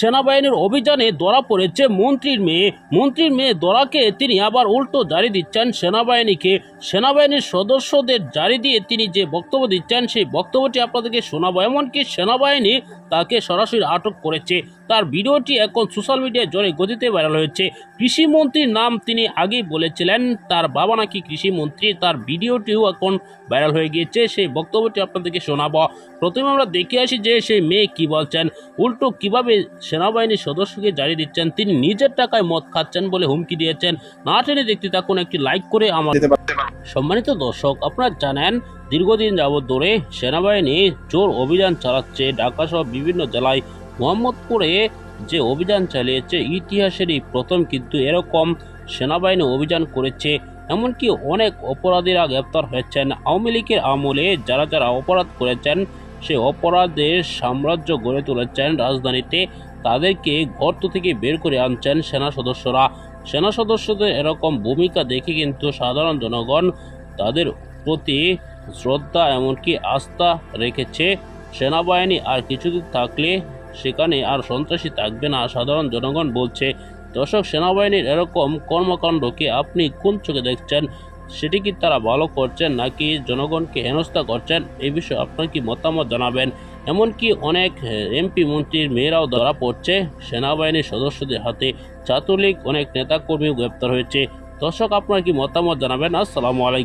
সেনাবাহিনীর অভিযানে ধরা পড়েছে মন্ত্রীর মেয়ে। মন্ত্রীর মেয়ে দরাকে তিনি আবার উল্টো জারি দিচ্ছেন সেনাবাহিনীকে। সেনাবাহিনীর সদস্যদের জারি দিয়ে তিনি যে বক্তব্য দিচ্ছেন, সেই বক্তব্যটি আপনাদেরকে শোনাবো। এমনকি সেনাবাহিনী তাকে সরাসরি আটক করেছে। তার ভিডিওটি এখন সোশ্যাল মিডিয়ায় জোরে গতিতে ভাইরাল হয়েছে। কৃষিমন্ত্রীর নাম তিনি আগেই বলেছিলেন, তার বাবা নাকি কৃষিমন্ত্রী তার ভিডিওটিও এখন ভাইরাল হয়ে গিয়েছে। সেই বক্তব্যটি আপনাদেরকে শোনাবো। প্রথমে আমরা দেখে আসি যে সেই মেয়ে কি বলছেন। উল্টো কীভাবে সেনাবাহিনীর সদস্যকে জারি দিচ্ছেন তিনি নিজের টাকায় মদ খাচ্ছেন বলে হুমকি দিয়েছেন। না টেনে দেখতে থাকুন একটি লাইক করে আমার সম্মানিত দর্শক আপনারা জানেন দীর্ঘদিন যাবৎ ধরে সেনাবাহিনী জোর অভিযান চালাচ্ছে ঢাকা সহ বিভিন্ন জেলায়। মোহাম্মদপুরে যে অভিযান চালিয়েছে ইতিহাসেরই প্রথম কিন্তু এরকম সেনাবাহিনী অভিযান করেছে। এমনকি অনেক অপরাধীরা গ্রেপ্তার হয়েছেন। আওয়ামী লীগের আমলে যারা যারা অপরাধ করেছেন সেই অপরাধের সাম্রাজ্য গড়ে তুলেছেন রাজধানীতে। তাদেরকে গর্ত থেকে বের করে আনছেন সেনা সদস্যরা। সেনা সদস্যদের এরকম ভূমিকা দেখে কিন্তু সাধারণ জনগণ তাদের প্রতি শ্রদ্ধা এমনকি আস্থা রেখেছে। সেনাবাহিনী আর কিছুদিন থাকলে সেখানে আর সন্ত্রাসী থাকবে না, সাধারণ জনগণ বলছে। দর্শক, সেনাবাহিনীর এরকম কর্মকাণ্ডকে আপনি কোন চোখে দেখছেন? সেটি কি তারা ভালো করছেন নাকি জনগণকে হেনস্থা করছেন? এই বিষয়ে আপনার কি মতামত জানাবেন? এমনকি অনেক এমপি মন্ত্রীর মেয়েরাও ধরা পড়ছে। সেনাবাহিনীর সদস্যদের হাতে ছাত্রলীগ, অনেক নেতাকর্মীও গ্রেপ্তার হয়েছে। দর্শক, আপনার কি মতামত জানাবেন? আসসালামু আলাইকুম।